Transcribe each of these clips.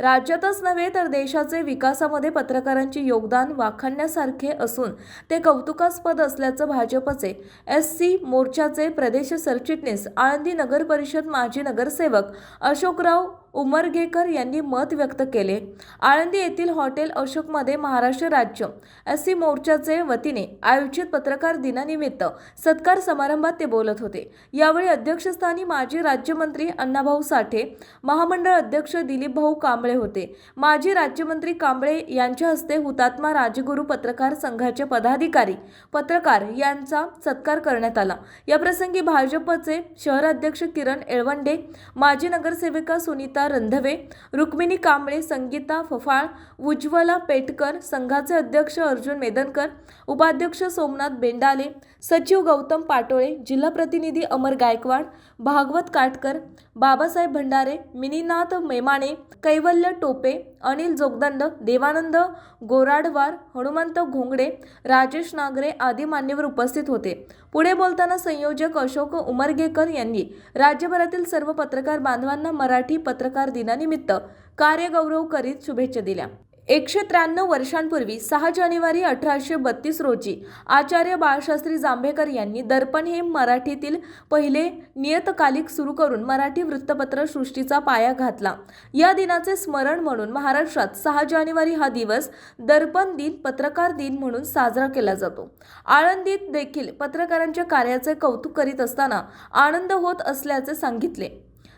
राज्यातच नव्हे तर देशाचे विकासामध्ये पत्रकारांचे योगदान वाखाणण्यासारखे असून ते कौतुकास्पद असल्याचं भाजपचे एस सी मोर्चाचे प्रदेश सरचिटणीस आळंदी नगर परिषद माजी नगरसेवक अशोकराव उमरगेकर यांनी मत व्यक्त केले. आळंदी येथील हॉटेल अशोकमध्ये महाराष्ट्र राज्य एस सी मोर्चाचे वतीने आयोजित पत्रकार दिनानिमित्त सत्कार समारंभात ते बोलत होते. यावेळी अध्यक्षस्थानी माजी राज्यमंत्री अण्णाभाऊ साठे महामंडळ अध्यक्ष दिलीप भाऊ कांबळे होते. माजी राज्यमंत्री कांबळे यांच्या हस्ते हुतात्मा राजगुरू पत्रकार संघाचे पदाधिकारी पत्रकार यांचा सत्कार करण्यात आला. याप्रसंगी भाजपचे शहराध्यक्ष किरण एळवंडे माजी नगरसेविका सुनीता रंधवे रुक्मिणी कांबळे संगीता फफाळ उज्ज्वला पेटकर संघाचे अध्यक्ष अर्जुन मेदनकर उपाध्यक्ष सोमनाथ बेंडाले सचिव गौतम पाटोळे जिल्हा प्रतिनिधी अमर गायकवाड भागवत काटकर बाबासाहेब भंडारे मिनीनाथ मेमाणे कैवल्य टोपे अनिल जोगदंड देवानंद गोराडवार हनुमंत घोंगडे राजेश नागरे आदी मान्यवर उपस्थित होते. पुढे बोलताना संयोजक अशोक उमरगेकर यांनी राज्यभरातील सर्व पत्रकार बांधवांना मराठी पत्रकार दिनानिमित्त कार्यगौरव करीत शुभेच्छा दिल्या. एकशे त्र्याण्णव वर्षांपूर्वी सहा जानेवारी अठराशे बत्तीस रोजी आचार्य बाळशास्त्री जांभेकर यांनी दर्पण हे मराठीतील पहिले नियतकालिक सुरू करून मराठी वृत्तपत्र सृष्टीचा पाया घातला. या दिनाचे स्मरण म्हणून महाराष्ट्रात सहा जानेवारी हा दिवस दर्पण दिन पत्रकार दिन म्हणून साजरा केला जातो. आळंदीत देखील पत्रकारांच्या कार्याचे कौतुक करीत असताना आनंद होत असल्याचे सांगितले.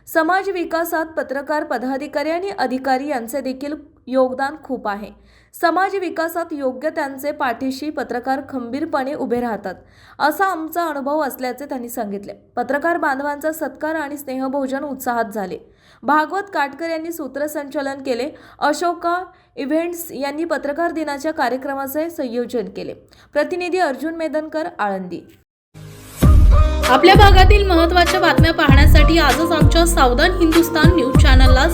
समाज विकासात पत्रकार पदाधिकारी आणि अधिकारी यांचे देखील योगदान खूप आहे. समाज विकासात योग्य त्यांचे पाठीशी पत्रकार खंबीरपणे उभे राहतात असा आमचा अनुभव असल्याचे त्यांनी सांगितले. पत्रकार बांधवांचा सत्कार आणि स्नेहभोजन उत्साहात झाले. भागवत काटकर यांनी सूत्रसंचालन केले. अशोका इव्हेंट्स यांनी पत्रकार दिनाच्या कार्यक्रमाचे संयोजन केले. प्रतिनिधी अर्जुन मेदनकर आळंदी. आपल्या भागातील महत्त्वाच्या बातम्या पाहण्यासाठी आजच आमच्या सावधान हिंदुस्तान न्यूज चॅनल